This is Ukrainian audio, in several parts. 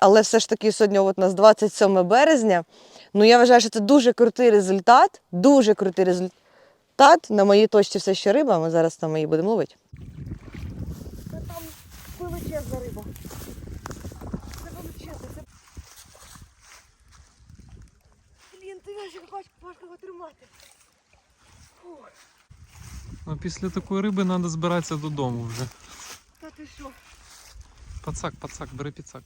Але все ж таки сьогодні от у нас 27 березня. Ну я вважаю, що це дуже крутий результат. Дуже крутий результат. На моїй точці все ще риба. Ми зараз там її будемо ловити. Це там величезна риба. Це величезна. Це... Блін, ти знаєш, як важко, важко його тримати. Фух, Ну, після такої риби треба збиратися додому вже. та ти що? Пацак, пацак, бери піцак.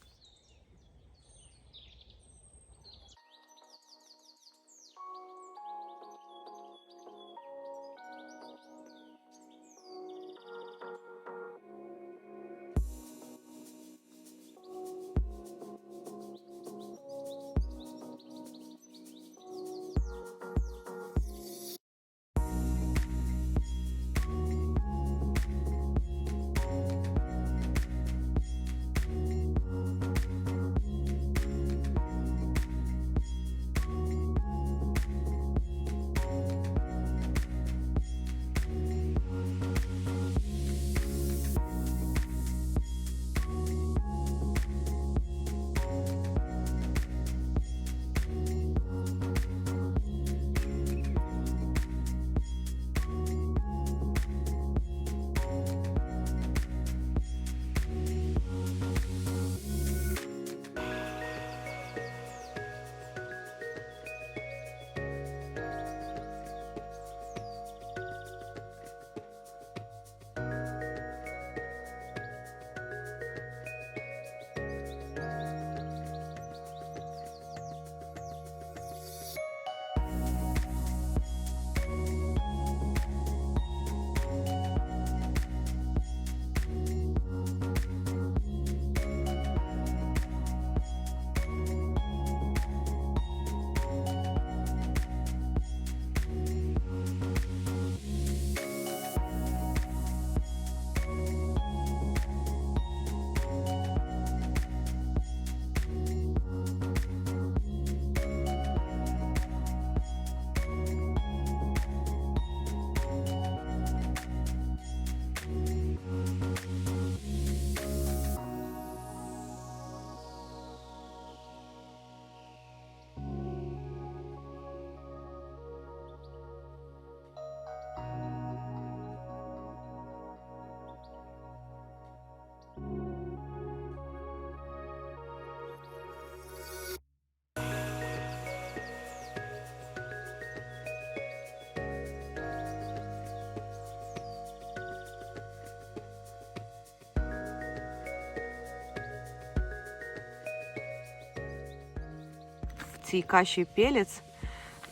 Цій каші пелець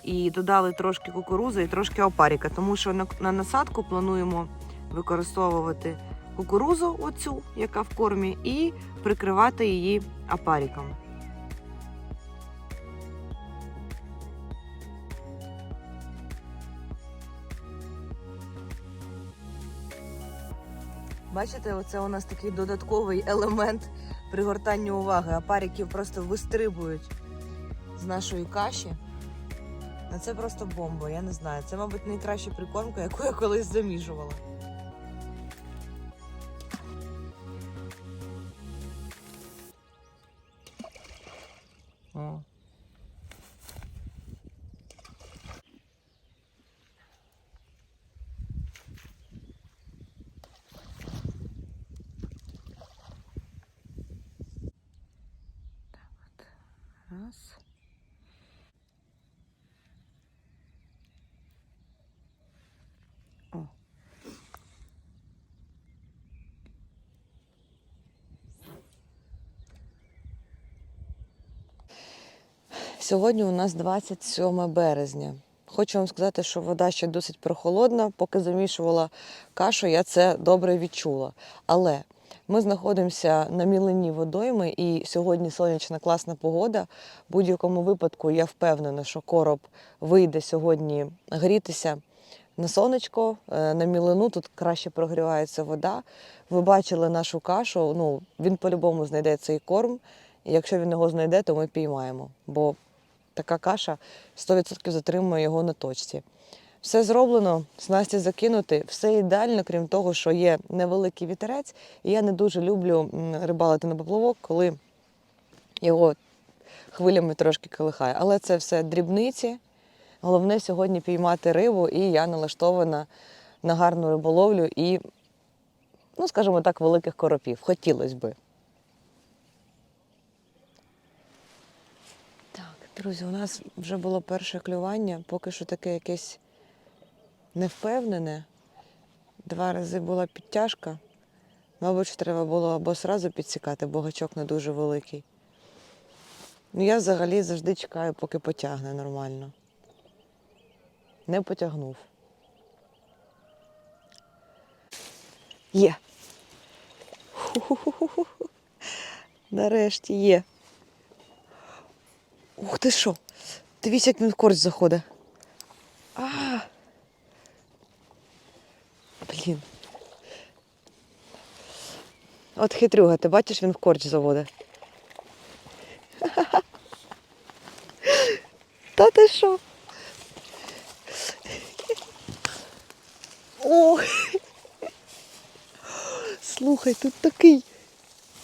і додали трошки кукурузи і трошки опаріка, тому що на, на насадку плануємо використовувати кукурузу, оцю, яка в кормі, і прикривати її опаріком. Бачите, оце у нас такий додатковий елемент пригортання уваги. Опариків просто вистрибують з нашої каші. Ну, це просто бомба, я не знаю. Це, мабуть, найкраща прикормка, яку я колись заміжувала. О. Раз. Сьогодні у нас 27 березня. Хочу вам сказати, що вода ще досить прохолодна. Поки замішувала кашу, я це добре відчула. Але ми знаходимося на мілині водойми, і сьогодні сонячна класна погода. В будь-якому випадку я впевнена, що короб вийде сьогодні грітися на сонечко, е, на мілину. Тут краще прогрівається вода. Ви бачили нашу кашу. Ну він по-любому знайде цей корм. І якщо він його знайде, то ми піймаємо. Бо така каша 100% затримує його на точці. Все зроблено, снасті закинути, все ідеально, крім того, що є невеликий вітерець. І я не дуже люблю рибалити на поплавок, коли його хвилями трошки колихає. Але це все дрібниці. Головне сьогодні піймати рибу, і я налаштована на гарну риболовлю і, ну, скажімо так, великих коропів. Хотілося би. Так, друзі, у нас вже було перше клювання, поки що таке якесь невпевнене. Два рази була підтяжка. Мабуть, треба було або сразу підсікати, бо гачок не дуже великий. Ну, я взагалі завжди чекаю, поки потягне нормально. Не потягнув. Є. Ху-ху-ху-ху. Нарешті є. Ух ти що? Дивіться, як він в корч заходить. А. Блін. От хитрюга, ти бачиш, він в корч заводить. Та ти що? О! Слухай, тут такий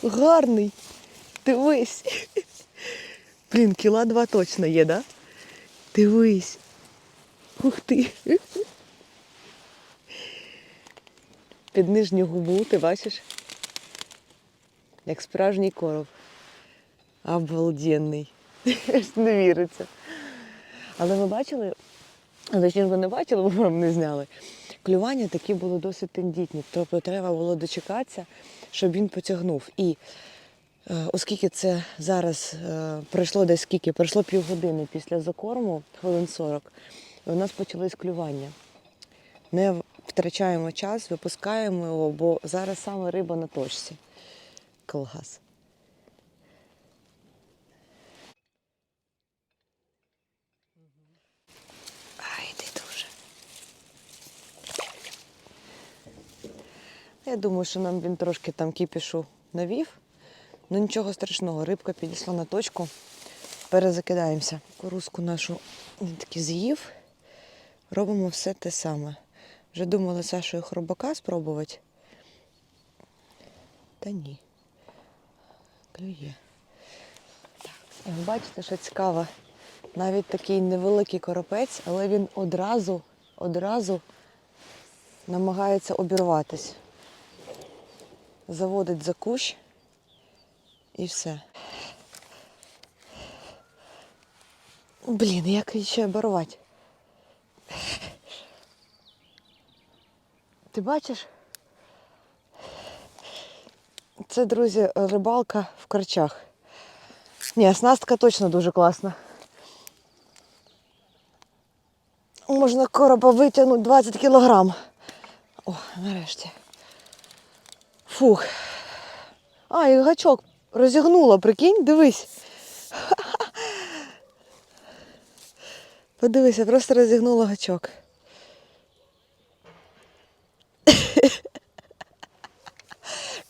гарний. Дивись. Блін, кіла два точно є, да? Дивись. Ух ти. Під нижню губу, ти бачиш? Як справжній короб. Обалденний. Не віриться. Але ви бачили, ж ви не бачили, бо вам не зняли. Клювання такі були досить тендітні. Тобто треба було дочекатися, щоб він потягнув. І оскільки це зараз е, пройшло десь скільки, пройшло півгодини після закорму, хвилин 40, і у нас почались клювання. Не втрачаємо час, випускаємо його, бо зараз саме риба на точці. Колгас. Ай, ти дуже. Я думаю, що нам він трошки там кіпішу навів. Ну нічого страшного, рибка підійшла на точку. Перезакидаємося. Кукурузку нашу він таки з'їв. Робимо все те саме. Вже думали Сашою хробака спробувати. Та ні. Клює. Так. Ви бачите, що цікаво. Навіть такий невеликий коропець, але він одразу, одразу намагається обірватись. Заводить за кущ і все. Блін, як її ще обірвати? Ти бачиш? Це, друзі, рибалка в корчах. Ні, оснастка точно дуже класна. Можна короба витягнути 20 кілограм. О, нарешті. Фух. А, і гачок розігнула, прикинь, дивись. Подивися, просто розігнула гачок.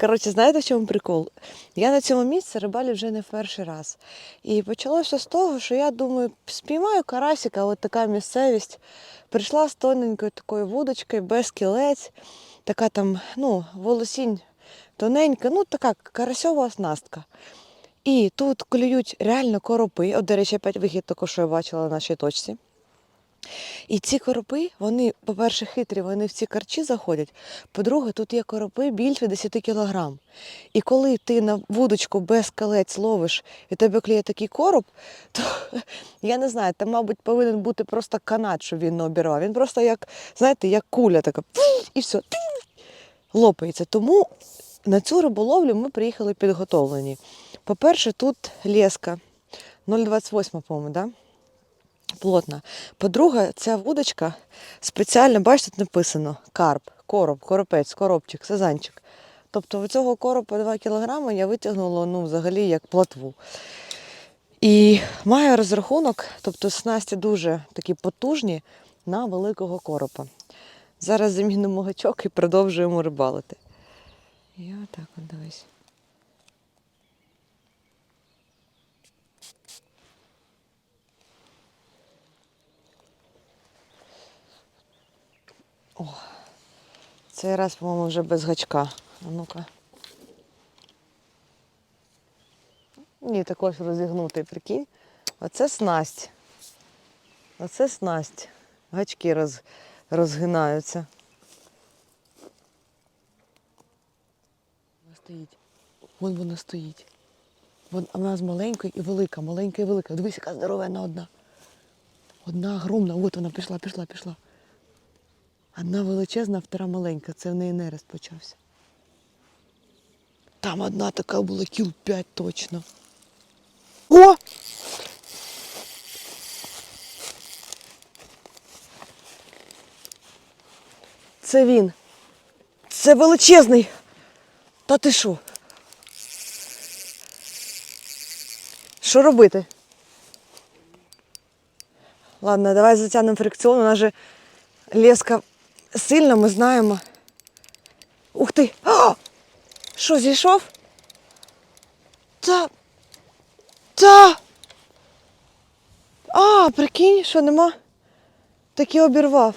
Коротше, знаєте, в чому прикол? Я на цьому місці рибалю вже не в перший раз. І почалося з того, що я думаю, спіймаю карасика, от така місцевість. Прийшла з тоненькою такою вудочкою, без кілець, така там, ну, волосінь тоненька, ну така карасьова оснастка. І тут клюють реально коропи. От, до речі, опять вихід також, що я бачила на нашій точці. І ці коропи, вони, по-перше, хитрі, вони в ці карчі заходять. По-друге, тут є коропи більше 10 кілограм. І коли ти на вудочку без колець ловиш і тебе клює такий короб, то я не знаю, там, мабуть, повинен бути просто канат, щоб він не обірвав. Він просто як, знаєте, як куля така, і все, лопається. Тому на цю риболовлю ми приїхали підготовлені. По-перше, тут леска 0,28, по-моєму, да? плотна. По-друге, ця вудочка спеціально, бачите, тут написано карп, короб, коропець, коробчик, сазанчик. Тобто цього коропа 2 кг я витягнула ну, взагалі як платву. І маю розрахунок, тобто снасті дуже такі потужні на великого коропа. Зараз замінимо гачок і продовжуємо рибалити. І отак от дивись. О, цей раз, по-моєму, вже без гачка. А ну-ка. Ні, також розігнутий, прикинь. Оце снасть. Оце снасть. Гачки роз, розгинаються. Вона стоїть. Вон вона стоїть. Вон, вона з маленької і велика, маленька і велика. Дивись, яка здоровенна одна. Одна огромна, от вона пішла, пішла, пішла. Одна величезна, втора маленька. Це в неї нерест почався. Там одна така була кіл 5 точно. О! Це він. Це величезний. Та ти що? Що робити? Ладно, давай затягнемо фрикціон. У нас же леска сильна, ми знаємо. Ух ти! А! Що, зійшов? Та. Та. А, прикинь, що нема? Таки обірвав.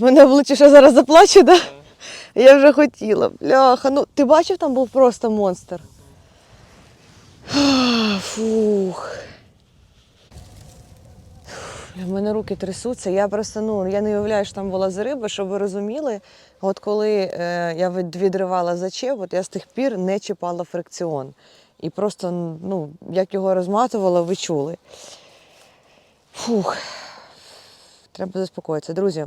Мене обличчя що зараз заплаче, да? Я вже хотіла. Бляха, ну ти бачив, там був просто монстр. Фух. У мене руки трясуться. Я просто ну я не уявляю, що там була за риба, щоб ви розуміли. От коли е, я відривала зачеп, от я з тих пір не чіпала фрикціон. І просто, ну, як його розматувала, ви чули. Фух. Треба заспокоїтися. Друзі,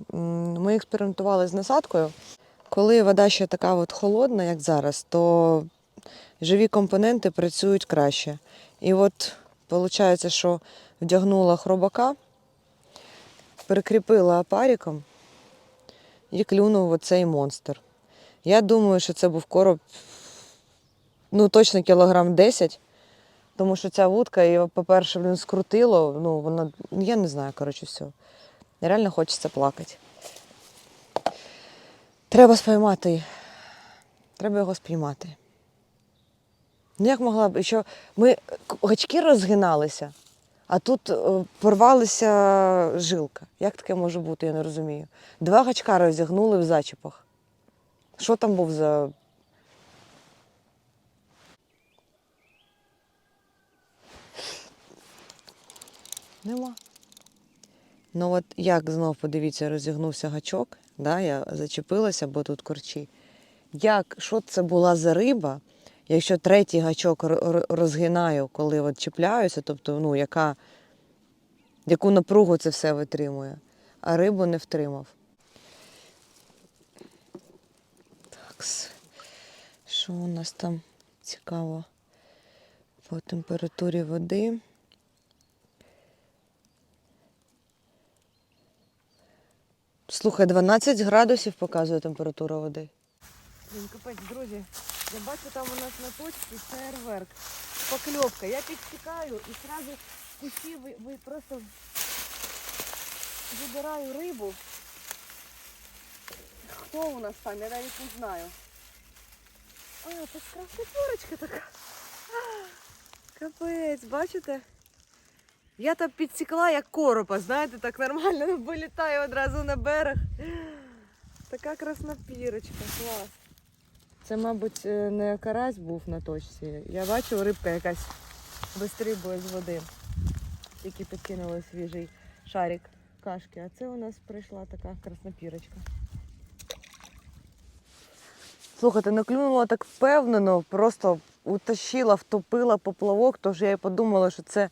ми експериментували з насадкою. Коли вода ще така от холодна, як зараз, то живі компоненти працюють краще. І от виходить, що вдягнула хробака, прикріпила апаріком і клюнув оцей монстр. Я думаю, що це був короб, ну точно кілограм 10, тому що ця вудка, її, по-перше, скрутило, ну, вона, я не знаю, коротше, все. Реально хочеться плакати. Треба спіймати. Треба його спіймати. Ну як могла б, що ми гачки розгиналися, а тут е, порвалася жилка. Як таке може бути, я не розумію. Два гачка розігнули в зачіпах. Що там був за. Нема. Ну от як знов подивіться, розігнувся гачок, да, я зачепилася, бо тут корчі. Як, що це була за риба, якщо третій гачок розгинаю, коли от чіпляюся, тобто, ну, яка, яку напругу це все витримує, а рибу не втримав. Так, що у нас там цікаво по температурі води? Слухай, 12 градусів показує температура води. Блін, капець, друзі. Я бачу там у нас на точці фейерверк. Покльовка. Я підтікаю і одразу з ви, ви просто вибираю рибу. Хто у нас там? Я навіть не знаю. А, це ж краснотворочка така. Капець, бачите? Я там підсікла як коропа, знаєте, так нормально вилітає одразу на берег. Така краснопірочка, клас. Це, мабуть, е, не карась був на точці. Я бачу, рибка якась вистрибує з води. Тільки підкинули свіжий шарик кашки. А це у нас прийшла така краснопірочка. Слухайте, не клюнула так впевнено, просто утащила, втопила поплавок, тож я і подумала, що це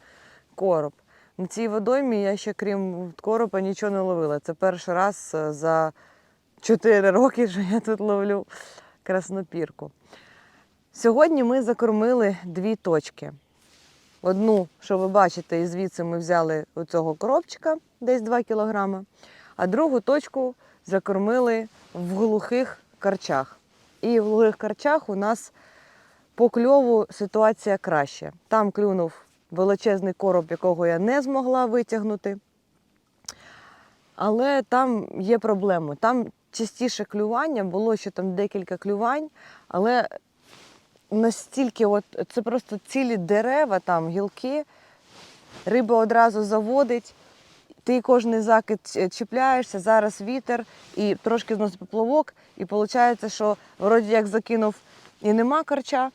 короб. На цій водоймі я ще крім коропа нічого не ловила. Це перший раз е, за 4 роки, що я тут ловлю краснопірку. Сьогодні ми закормили дві точки. Одну, що ви бачите, і звідси ми взяли оцього коробчика, десь 2 кілограми, а другу точку закормили в глухих карчах. І в глухих карчах у нас по кльову ситуація краще. Там клюнув величезний короб, якого я не змогла витягнути. Але там є проблеми. Там частіше клювання, було ще там декілька клювань, але настільки, от це просто цілі дерева, там гілки, риба одразу заводить, ти кожний закид чіпляєшся, зараз вітер і трошки зносить поплавок, і виходить, що вроді як закинув і нема корча,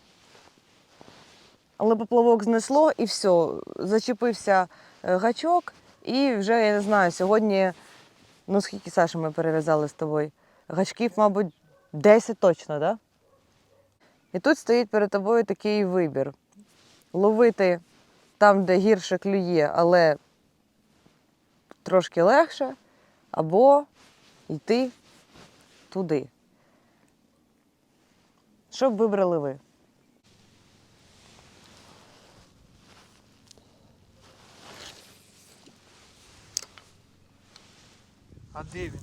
але поплавок знесло і все, зачепився е, гачок, і вже я не знаю, сьогодні, ну скільки Саша ми перев'язали з тобою? Гачків, мабуть, 10 точно? Да? І тут стоїть перед тобою такий вибір: ловити там, де гірше клює, але трошки легше, або йти туди. Що б вибрали ви? А де він?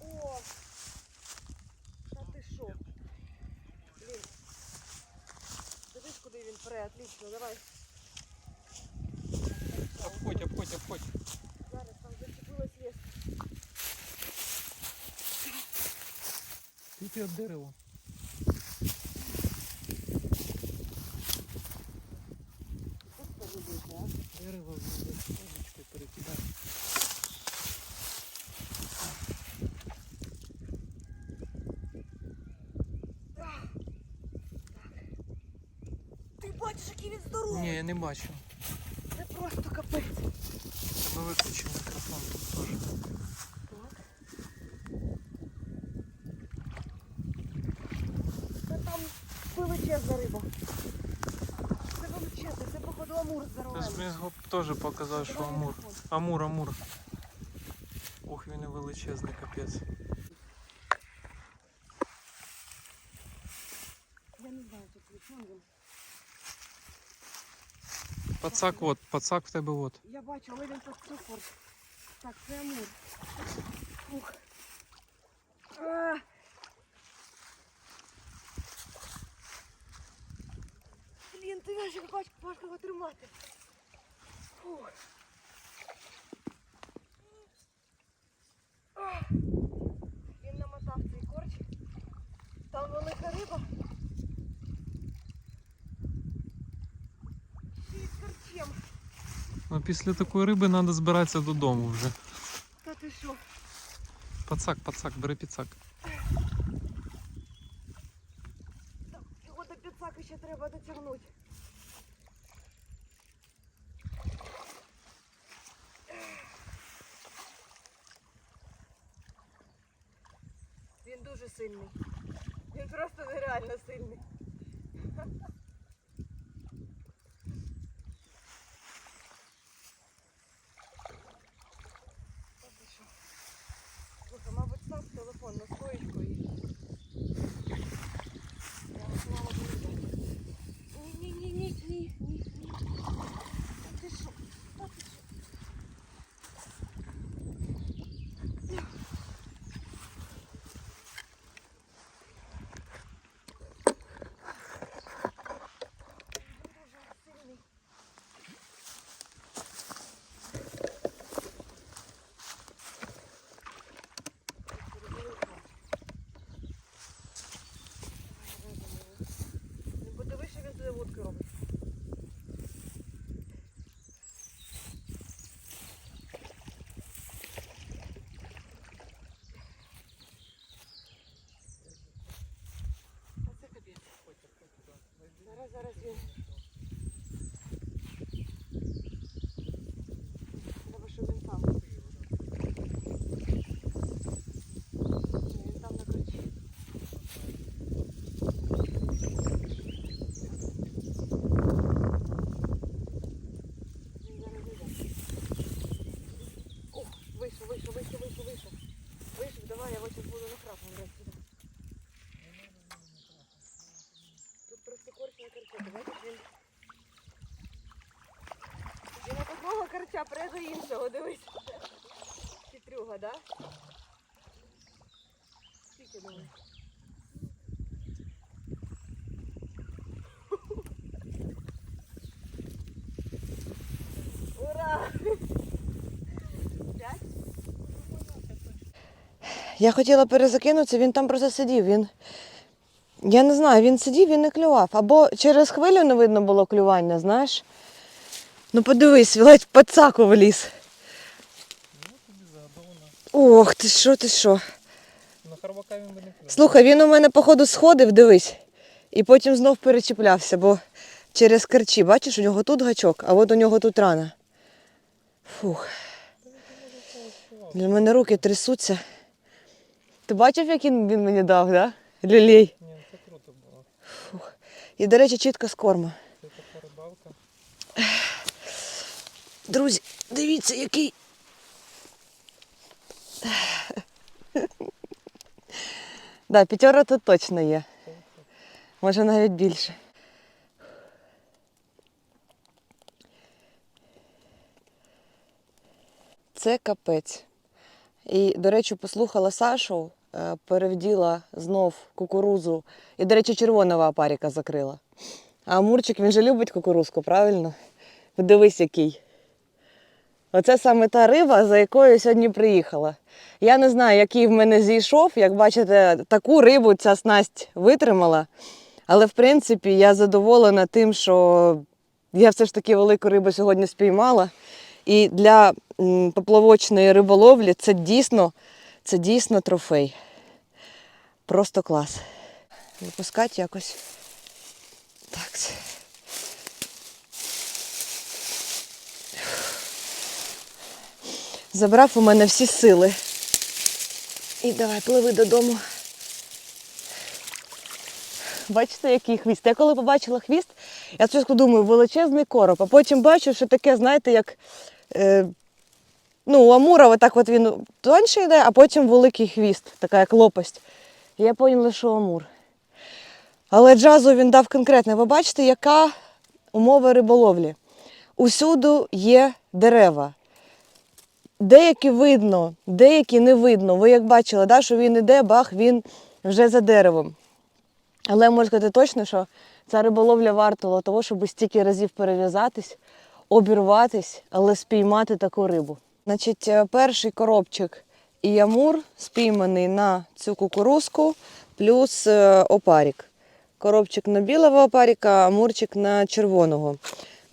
О! Та ти що? Блін. Дивись, куди він пре, отлично, давай. Обходь, обходь, обходь. Зараз там зачепилась лес. Тут я дерево. Дерево вуличкою перекидає. Ти бачиш, який він здоровий! Ні, я не бачу. Це просто капець. Ми виключимо мікрофон тут теж. Та там величезна риба. Це величезна, це походу амур здоровий. мені його теж показав, що амур. Амур, амур. Ох, він і величезний капець. Пацак от, пацак в тебе от. Я бачу, але він тут цукор. Так, це амур. Ух. А! Блін, ти знаєш, як бачу, важко його тримати. Фух. А! Він намотав цей корч. Там велика риба. Ну після такої риби треба збиратися додому вже. Та ти що? Пацак, пацак, бери піцак. Так, Його до підсаки ще треба дотягнути. Він дуже сильний. Він просто нереально сильний. Зараз, він. Треба, щоб він сам. Ні, Він там на ключі. Він зараз йде. О, вийшов, вийшов, вийшов, вийшов, вийшов. Вийшов, давай, я його зараз буду накрапом брати сюди. Тут просто корч на корчі, бачиш, він... Він от одного корча до іншого, дивись. Хитрюга, да? Скільки думаєш? Ура! Я хотіла перезакинутися, він там просто сидів. Він Я не знаю, він сидів і не клював. Або через хвилю не видно було клювання, знаєш. Ну подивись, ледь під цаку вліз. Ох, ти що, ти що. Слухай, він у мене, походу, сходив, дивись. І потім знов перечіплявся, бо через керчі, бачиш, у нього тут гачок, а от у нього тут рана. Фух. Для мене руки трясуться. Ти бачив, який він мені дав, да? Люлей. Ні, це круто було. І, до речі, чітко з корма. Це така рибалка. Друзі, дивіться, який. Да, п'ятьора тут точно є. Може навіть більше. Це капець. І, до речі, послухала Сашу, е, перевділа знов кукурузу. І, до речі, червоного апаріка закрила. А Амурчик, він же любить кукурузку, правильно? Подивись, який. Оце саме та риба, за якою сьогодні приїхала. Я не знаю, який в мене зійшов. Як бачите, таку рибу ця снасть витримала. Але в принципі я задоволена тим, що я все ж таки велику рибу сьогодні спіймала. І для поплавочної риболовлі це дійсно, це дійсно трофей. Просто клас. Випускати якось. Так. Забрав у мене всі сили. І давай, пливи додому. Бачите, який хвіст. Я коли побачила хвіст, я спочатку думаю, величезний короб, а потім бачу, що таке, знаєте, як е, ну, у Амура отак от він тоньше йде, а потім великий хвіст, така як лопасть. І я поняла, що Амур. Але джазу він дав конкретне. Ви бачите, яка умова риболовлі? Усюди є дерева. Деякі видно, деякі не видно. Ви як бачили, да, що він іде, бах, він вже за деревом. Але можу сказати точно, що ця риболовля вартувала того, щоб стільки разів перев'язатись, обірватись, але спіймати таку рибу. Значить, е, перший коробчик і амур спійманий на цю кукурузку, плюс е, опарік. Коробчик на білого опаріка, а амурчик на червоного.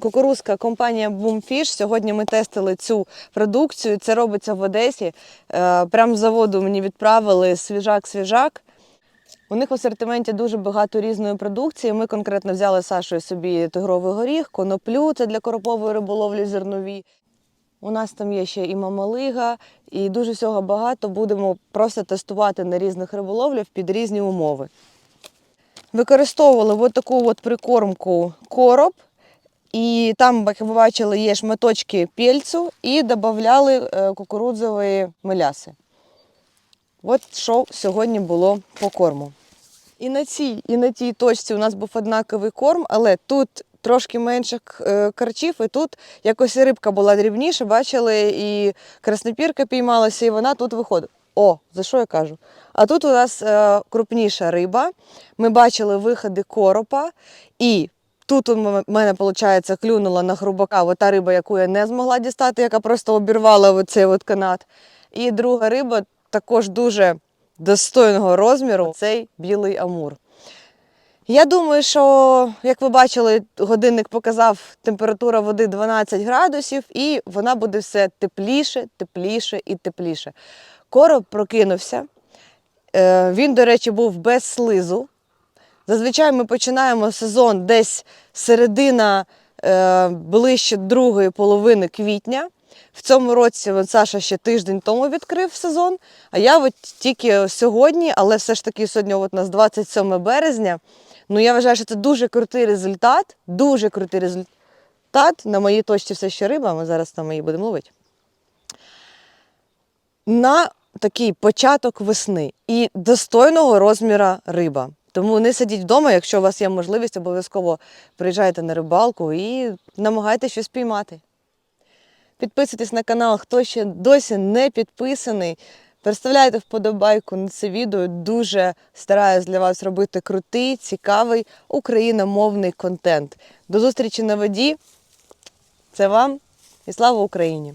Кукурузка компанія Boomfish. Сьогодні ми тестили цю продукцію. Це робиться в Одесі. Е, Прямо з заводу мені відправили свіжак-свіжак. У них в асортименті дуже багато різної продукції. Ми конкретно взяли Сашою собі тигровий горіх, коноплю це для коропової риболовлі зернові. У нас там є ще і мамалига, і дуже всього багато. Будемо просто тестувати на різних риболовлях під різні умови. Використовували от таку от прикормку короб. І там, як ви бачили, є шматочки пельцю і додавали е, кукурудзової меляси. От що сьогодні було по корму. І на цій, і на тій точці у нас був однаковий корм, але тут трошки менше карчів, і тут якось рибка була дрібніша, бачили, і краснопірка піймалася, і вона тут виходить. О, за що я кажу? А тут у нас е, крупніша риба. Ми бачили виходи коропа, і тут у мене, виходить, клюнула на грубака ота риба, яку я не змогла дістати, яка просто обірвала оцей от канат. І друга риба також дуже достойного розміру цей білий амур. Я думаю, що, як ви бачили, годинник показав температура води 12 градусів, і вона буде все тепліше, тепліше і тепліше. Короб прокинувся. Е, Він, до речі, був без слизу. Зазвичай ми починаємо сезон десь середина е, ближче другої половини квітня. В цьому році от Саша ще тиждень тому відкрив сезон, а я от тільки сьогодні, але все ж таки сьогодні от у нас 27 березня. Ну я вважаю, що це дуже крутий результат, дуже крутий результат. На моїй точці все ще риба, ми зараз там її будемо ловити. На такий початок весни і достойного розміра риба. Тому не сидіть вдома, якщо у вас є можливість, обов'язково приїжджайте на рибалку і намагайтеся щось піймати. Підписуйтесь на канал, хто ще досі не підписаний. Переставляйте вподобайку на це відео. Дуже стараюсь для вас робити крутий, цікавий україномовний контент. До зустрічі на воді. Це вам і слава Україні!